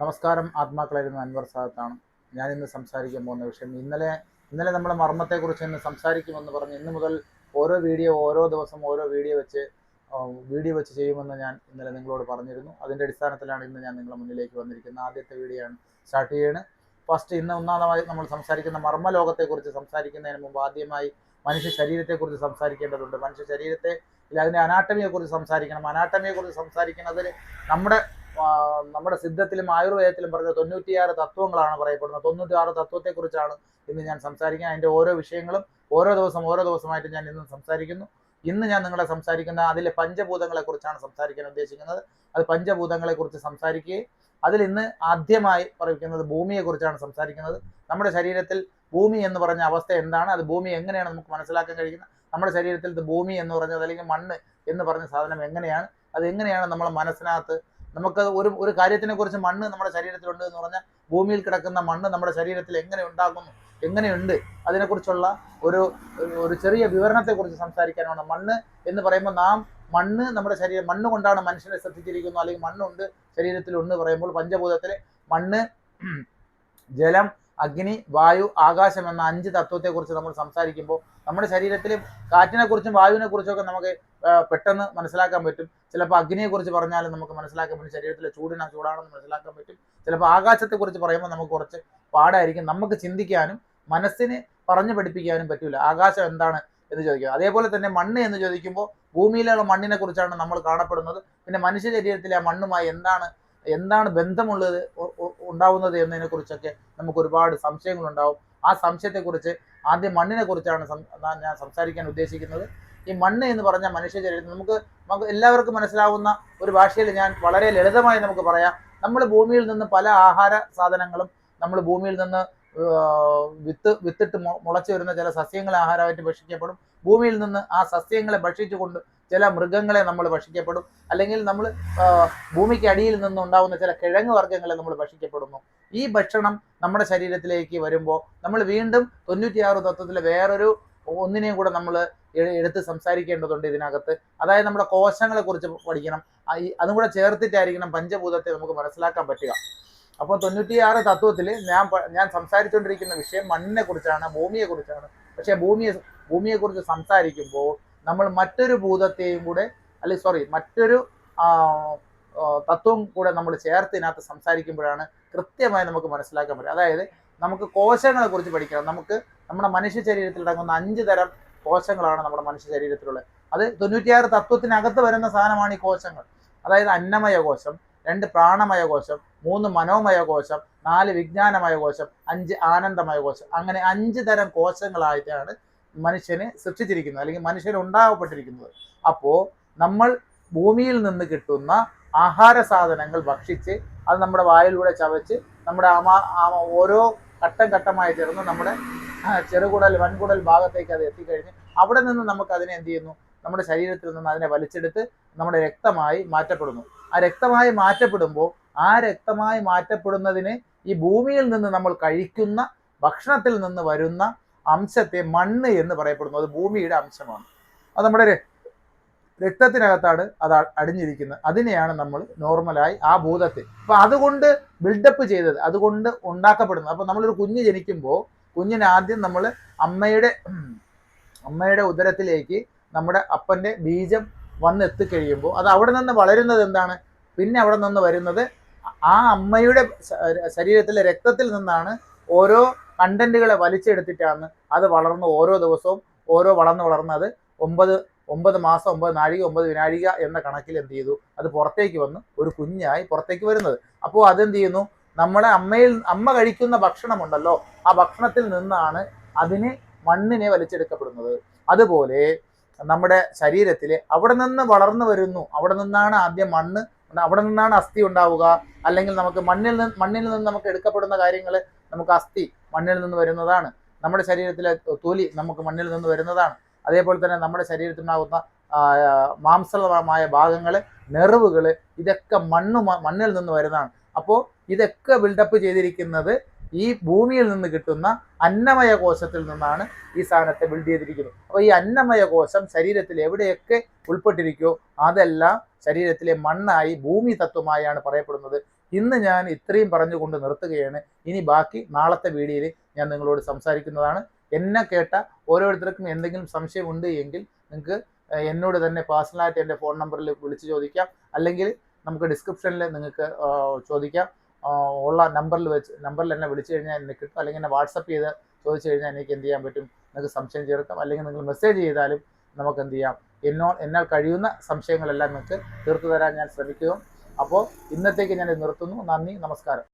നമസ്കാരം ആത്മാക്കളായിരുന്നു അൻവർ സാദത്താണ്. ഞാൻ ഇന്ന് സംസാരിക്കാൻ പോകുന്ന വിഷയം ഇന്നലെ ഇന്നലെ നമ്മൾ മർമ്മത്തെക്കുറിച്ച് ഇന്ന് സംസാരിക്കുമെന്ന് പറഞ്ഞ് ഇന്ന് മുതൽ ഓരോ വീഡിയോ ഓരോ ദിവസം ഓരോ വീഡിയോ വെച്ച് വീഡിയോ വെച്ച് ചെയ്യുമെന്ന് ഞാൻ ഇന്നലെ നിങ്ങളോട് പറഞ്ഞിരുന്നു. അതിന്റെ അടിസ്ഥാനത്തിലാണ് ഇന്ന് ഞാൻ നിങ്ങളുടെ മുന്നിലേക്ക് വന്നിരിക്കുന്നത്. ആദ്യത്തെ വീഡിയോ ആണ് സ്റ്റാർട്ട് ചെയ്യുന്നത് ഫസ്റ്റ് ഇന്ന് ഒന്നാമതായി നമ്മൾ സംസാരിക്കുന്ന മർമ്മ ലോകത്തെക്കുറിച്ച് സംസാരിക്കുന്നതിന് മുമ്പ് ആദ്യമായി മനുഷ്യ ശരീരത്തെക്കുറിച്ച് സംസാരിക്കേണ്ടതുണ്ട്. മനുഷ്യ ശരീരത്തെ ഇല്ല അതിന്റെ അനാട്ടമിയെക്കുറിച്ച് സംസാരിക്കണം. അനാട്ടമിയെക്കുറിച്ച് സംസാരിക്കുന്നതിൽ നമ്മുടെ നമ്മുടെ സിദ്ധത്തിലും ആയുർവേദത്തിലും പറഞ്ഞ തൊണ്ണൂറ്റിയാറ് തത്വങ്ങളാണ് പറയപ്പെടുന്നത്. തൊണ്ണൂറ്റിയാറ് തത്വത്തെക്കുറിച്ചാണ് ഇന്ന് ഞാൻ സംസാരിക്കുന്നത്. അതിന്റെ ഓരോ വിഷയങ്ങളും ഓരോ ദിവസം ഓരോ ദിവസമായിട്ട് ഞാൻ ഇന്ന് സംസാരിക്കുന്നു. ഇന്ന് ഞാൻ നിങ്ങളെ സംസാരിക്കുന്ന അതിലെ പഞ്ചഭൂതങ്ങളെക്കുറിച്ചാണ് സംസാരിക്കാൻ ഉദ്ദേശിക്കുന്നത്. അത് പഞ്ചഭൂതങ്ങളെ കുറിച്ച് സംസാരിക്കുകയും അതിൽ ഇന്ന് ആദ്യമായി പറയുന്നത് ഭൂമിയെക്കുറിച്ചാണ് സംസാരിക്കുന്നത്. നമ്മുടെ ശരീരത്തിൽ ഭൂമി എന്ന് പറഞ്ഞ അവസ്ഥ എന്താണ്? അത് ഭൂമി എങ്ങനെയാണ് നമുക്ക് മനസ്സിലാക്കാൻ കഴിയുന്നത്? നമ്മുടെ ശരീരത്തിൽ ഭൂമി എന്ന് പറഞ്ഞത് അല്ലെങ്കിൽ മണ്ണ് എന്ന് പറഞ്ഞ സാധനം എങ്ങനെയാണ്? അത് എങ്ങനെയാണ് നമ്മളെ മനസ്സിനകത്ത് നമുക്ക് ഒരു ഒരു കാര്യത്തിനെ കുറിച്ച് മണ്ണ് നമ്മുടെ ശരീരത്തിലുണ്ട് എന്ന് പറഞ്ഞാൽ ഭൂമിയിൽ കിടക്കുന്ന മണ്ണ് നമ്മുടെ ശരീരത്തിൽ എങ്ങനെ ഉണ്ടാകുന്നു എങ്ങനെയുണ്ട് അതിനെക്കുറിച്ചുള്ള ഒരു ഒരു ചെറിയ വിവരണത്തെക്കുറിച്ച് സംസാരിക്കാനാണ് മണ്ണ് എന്ന് പറയുമ്പോൾ നാം മണ്ണ് നമ്മുടെ ശരീരം മണ്ണ് കൊണ്ടാണ് മനുഷ്യനെ ശ്രദ്ധിച്ചിരിക്കുന്നു അല്ലെങ്കിൽ മണ്ണുണ്ട് ശരീരത്തിലുണ്ട് പറയുമ്പോൾ പഞ്ചഭൂതത്തിലെ മണ്ണ് ജലം അഗ്നി വായു ആകാശം എന്ന അഞ്ച് തത്വത്തെക്കുറിച്ച് നമ്മൾ സംസാരിക്കുമ്പോൾ നമ്മുടെ ശരീരത്തിൽ കാറ്റിനെ കുറിച്ചും വായുവിനെ കുറിച്ചൊക്കെ നമുക്ക് പെട്ടെന്ന് മനസ്സിലാക്കാൻ പറ്റും. ചിലപ്പോൾ അഗ്നിയെക്കുറിച്ച് പറഞ്ഞാലും നമുക്ക് മനസ്സിലാക്കാൻ പറ്റും. ശരീരത്തിലെ ചൂടിനാ ചൂടാണെന്ന് മനസ്സിലാക്കാൻ പറ്റും. ചിലപ്പോൾ ആകാശത്തെക്കുറിച്ച് പറയുമ്പോൾ നമുക്ക് കുറച്ച് പാടായിരിക്കും. നമുക്ക് ചിന്തിക്കാനും മനസ്സിന് പറഞ്ഞു പഠിപ്പിക്കാനും പറ്റില്ല ആകാശം എന്താണ് എന്ന് ചോദിക്കുക. അതേപോലെ തന്നെ മണ്ണ് എന്ന് ചോദിക്കുമ്പോൾ ഭൂമിയിലുള്ള മണ്ണിനെ കുറിച്ചാണ് നമ്മൾ കാണപ്പെടുന്നത്. പിന്നെ മനുഷ്യ ശരീരത്തിലെ മണ്ണുമായി എന്താണ് എന്താണ് ബന്ധമുള്ളത് ഉണ്ടാവുന്നത് എന്നതിനെ കുറിച്ചൊക്കെ നമുക്ക് ഒരുപാട് സംശയങ്ങളുണ്ടാവും. ആ സംശയത്തെക്കുറിച്ച് ആദ്യം മണ്ണിനെ കുറിച്ചാണ് ഞാൻ- സംസാരിക്കാൻ ഉദ്ദേശിക്കുന്നത്. ഈ മണ്ണ് എന്ന് പറഞ്ഞാൽ മനുഷ്യ ശരീരത്തിൽ നമുക്ക് നമുക്ക് എല്ലാവർക്കും മനസ്സിലാവുന്ന ഒരു ഭാഷയിൽ ഞാൻ വളരെ ലളിതമായി നമുക്ക് പറയാം. നമ്മൾ ഭൂമിയിൽ നിന്ന് പല ആഹാര സാധനങ്ങളും നമ്മൾ ഭൂമിയിൽ നിന്ന് വിത്ത് വിത്തിട്ട് മുളച്ചു വരുന്ന ചില സസ്യങ്ങളെ ആഹാരമായിട്ട് ഭക്ഷിക്കപ്പെടും. ഭൂമിയിൽ നിന്ന് ആ സസ്യങ്ങളെ ഭക്ഷിച്ചുകൊണ്ട് ചില മൃഗങ്ങളെ നമ്മൾ ഭക്ഷിക്കപ്പെടും. അല്ലെങ്കിൽ നമ്മൾ ഭൂമിക്ക് അടിയിൽ നിന്ന് ഉണ്ടാവുന്ന ചില കിഴങ്ങ് വർഗങ്ങളെ നമ്മൾ ഭക്ഷിക്കപ്പെടുന്നു. ഈ ഭക്ഷണം നമ്മുടെ ശരീരത്തിലേക്ക് വരുമ്പോൾ നമ്മൾ വീണ്ടും തൊണ്ണൂറ്റിയാറ് തത്വത്തിലെ വേറൊരു ഒന്നിനെയും കൂടെ നമ്മൾ എടുത്ത് സംസാരിക്കേണ്ടതുണ്ട് ഇതിനകത്ത്. അതായത് നമ്മുടെ കോശങ്ങളെ കുറിച്ച് പഠിക്കണം. അതും കൂടെ ചേർത്തിട്ടായിരിക്കണം പഞ്ചഭൂതത്തെ നമുക്ക് മനസ്സിലാക്കാൻ പറ്റുക. അപ്പോൾ തൊണ്ണൂറ്റിയാറ് തത്വത്തിൽ ഞാൻ ഞാൻ സംസാരിച്ചുകൊണ്ടിരിക്കുന്ന വിഷയം മണ്ണിനെ കുറിച്ചാണ് ഭൂമിയെ കുറിച്ചാണ്. പക്ഷേ ഭൂമിയെ ഭൂമിയെക്കുറിച്ച് സംസാരിക്കുമ്പോൾ നമ്മൾ മറ്റൊരു ഭൂതത്തെയും കൂടെ അല്ലെങ്കിൽ സോറി മറ്റൊരു തത്വം കൂടെ നമ്മൾ ചേർത്ത് ഇതിനകത്ത് സംസാരിക്കുമ്പോഴാണ് കൃത്യമായി നമുക്ക് മനസ്സിലാക്കാൻ പറ്റും അതായത് നമുക്ക് കോശങ്ങളെ കുറിച്ച് പഠിക്കണം. നമുക്ക് നമ്മുടെ മനുഷ്യ ശരീരത്തിൽ അടങ്ങുന്ന അഞ്ച് തരം കോശങ്ങളാണ് നമ്മുടെ മനുഷ്യ ശരീരത്തിലുള്ളത്. അത് തൊണ്ണൂറ്റിയാറ് തത്വത്തിനകത്ത് വരുന്ന സാധനമാണ് ഈ കോശങ്ങൾ. അതായത് അന്നമയ കോശം രണ്ട് പ്രാണമയ കോശം മൂന്ന് മനോമയ കോശം നാല് വിജ്ഞാനമയ കോശം അഞ്ച് ആനന്ദമയ കോശം. അങ്ങനെ അഞ്ച് തരം കോശങ്ങളായിട്ടാണ് മനുഷ്യനെ സൃഷ്ടിച്ചിരിക്കുന്നത് അല്ലെങ്കിൽ മനുഷ്യന് ഉണ്ടാകപ്പെട്ടിരിക്കുന്നത്. അപ്പോൾ നമ്മൾ ഭൂമിയിൽ നിന്ന് കിട്ടുന്ന ആഹാര സാധനങ്ങൾ ഭക്ഷിച്ച് അത് നമ്മുടെ വായിലൂടെ ചവച്ച് നമ്മുടെ ആമാ ഓരോ ഘട്ടം ഘട്ടമായി ചേർന്ന് നമ്മുടെ ചെറുകുടൽ വൻകുടൽ ഭാഗത്തേക്ക് അത് എത്തിക്കഴിഞ്ഞ് അവിടെ നിന്ന് നമുക്ക് അതിനെ എന്ത് ചെയ്യുന്നു? നമ്മുടെ ശരീരത്തിൽ നിന്ന് അതിനെ വലിച്ചെടുത്ത് നമ്മുടെ രക്തമായി മാറ്റപ്പെടുന്നു. ആ രക്തമായി മാറ്റപ്പെടുമ്പോൾ ആ രക്തമായി മാറ്റപ്പെടുന്നതിന് ഈ ഭൂമിയിൽ നിന്ന് നമ്മൾ കഴിക്കുന്ന ഭക്ഷണത്തിൽ നിന്ന് വരുന്ന അംശത്തെ മണ്ണ് എന്ന് പറയപ്പെടുന്നു. അത് ഭൂമിയുടെ അംശമാണ്. അത് നമ്മുടെ രക്തത്തിനകത്താണ് അത് അടിഞ്ഞിരിക്കുന്നത്. അതിനെയാണ് നമ്മൾ നോർമലായി ആ ഭൂതത്തെ. അപ്പൊ അതുകൊണ്ട് ബിൽഡപ്പ് ചെയ്തത് അതുകൊണ്ട് ഉണ്ടാക്കപ്പെടുന്നത്. അപ്പൊ നമ്മളൊരു കുഞ്ഞ് ജനിക്കുമ്പോൾ കുഞ്ഞിന് ആദ്യം നമ്മൾ അമ്മയുടെ അമ്മയുടെ ഉദരത്തിലേക്ക് നമ്മുടെ അപ്പന്റെ ബീജം വന്ന് എത്തിക്കഴിയുമ്പോൾ അത് അവിടെ നിന്ന് വളരുന്നത് എന്താണ്? പിന്നെ അവിടെ നിന്ന് വരുന്നത് ആ അമ്മയുടെ ശരീരത്തിലെ രക്തത്തിൽ നിന്നാണ് ഓരോ കണ്ടന്റുകളെ വലിച്ചെടുത്തിട്ടാണ് അത് വളർന്ന് ഓരോ ദിവസവും ഓരോ വളർന്ന് വളർന്നത് ഒമ്പത് ഒമ്പത് മാസം ഒമ്പത് നാഴിക ഒമ്പത് വിനാഴിക എന്ന കണക്കിൽ എന്ത് ചെയ്തു? അത് പുറത്തേക്ക് വന്ന് ഒരു കുഞ്ഞായി പുറത്തേക്ക് വരുന്നത്. അപ്പോൾ അതെന്ത് ചെയ്യുന്നു? നമ്മളെ അമ്മയിൽ അമ്മ കഴിക്കുന്ന ഭക്ഷണമുണ്ടല്ലോ ആ ഭക്ഷണത്തിൽ നിന്നാണ് അതിന് മണ്ണിനെ വലിച്ചെടുക്കപ്പെടുന്നത്. അതുപോലെ നമ്മുടെ ശരീരത്തിൽ അവിടെ നിന്ന് വളർന്നു വരുന്നു. അവിടെ നിന്നാണ് ആദ്യം മണ്ണ് അവിടെ നിന്നാണ് അസ്ഥി ഉണ്ടാവുക. അല്ലെങ്കിൽ നമുക്ക് മണ്ണിൽ നിന്ന് മണ്ണിൽ നിന്ന് നമുക്ക് എടുക്കപ്പെടുന്ന കാര്യങ്ങൾ നമുക്ക് അസ്ഥി മണ്ണിൽ നിന്ന് വരുന്നതാണ്. നമ്മുടെ ശരീരത്തിലെ തൊലി നമുക്ക് മണ്ണിൽ നിന്ന് വരുന്നതാണ്. അതേപോലെ തന്നെ നമ്മുടെ ശരീരത്തിനാകുന്ന മാംസമായ ഭാഗങ്ങൾ നെറിവുകൾ ഇതൊക്കെ മണ്ണ് മണ്ണിൽ നിന്ന് വരുന്നതാണ്. അപ്പോൾ ഇതൊക്കെ ബിൽഡപ്പ് ചെയ്തിരിക്കുന്നത് ഈ ഭൂമിയിൽ നിന്ന് കിട്ടുന്ന അന്നമയ കോശത്തിൽ നിന്നാണ് ഈ സാധനത്തെ ബിൽഡ് ചെയ്തിരിക്കുന്നത്. അപ്പോൾ ഈ അന്നമയ കോശം ശരീരത്തിൽ എവിടെയൊക്കെ ഉൾപ്പെട്ടിരിക്കുമോ അതെല്ലാം ശരീരത്തിലെ മണ്ണായി ഭൂമി തത്വമായാണ് പറയപ്പെടുന്നത്. ഇന്ന് ഞാൻ ഇത്രയും പറഞ്ഞുകൊണ്ട് നിർത്തുകയാണ്. ഇനി ബാക്കി നാളത്തെ വീഡിയോയിൽ ഞാൻ നിങ്ങളോട് സംസാരിക്കുന്നതാണ്. എന്നെ കേട്ട ഓരോരുത്തർക്കും എന്തെങ്കിലും സംശയമുണ്ട് എങ്കിൽ നിങ്ങൾക്ക് എന്നോട് തന്നെ പേഴ്സണലായിട്ട് എന്റെ ഫോൺ നമ്പറിൽ വിളിച്ച് ചോദിക്കാം. അല്ലെങ്കിൽ നമുക്ക് ഡിസ്ക്രിപ്ഷനിൽ നിങ്ങൾക്ക് ചോദിക്കാം. ഉള്ള നമ്പറിൽ വെച്ച് നമ്പറിൽ എന്നെ വിളിച്ചു കഴിഞ്ഞാൽ എന്നെ കിട്ടും. അല്ലെങ്കിൽ എന്നെ വാട്സപ്പ് ചെയ്ത് ചോദിച്ചു കഴിഞ്ഞാൽ എനിക്ക് എന്ത് ചെയ്യാൻ പറ്റും? നിങ്ങൾക്ക് സംശയം ചേർക്കാം അല്ലെങ്കിൽ നിങ്ങൾ മെസ്സേജ് ചെയ്താലും നമുക്ക് എന്ത് ചെയ്യാം? എന്നോ എന്നാൽ കഴിയുന്ന സംശയങ്ങളെല്ലാം നിങ്ങൾക്ക് തീർത്തു തരാൻ ഞാൻ ശ്രമിക്കും അപ്പോൾ ഇന്നത്തേക്ക് ഞാൻ നിർത്തുന്നു. നന്ദി നമസ്കാരം.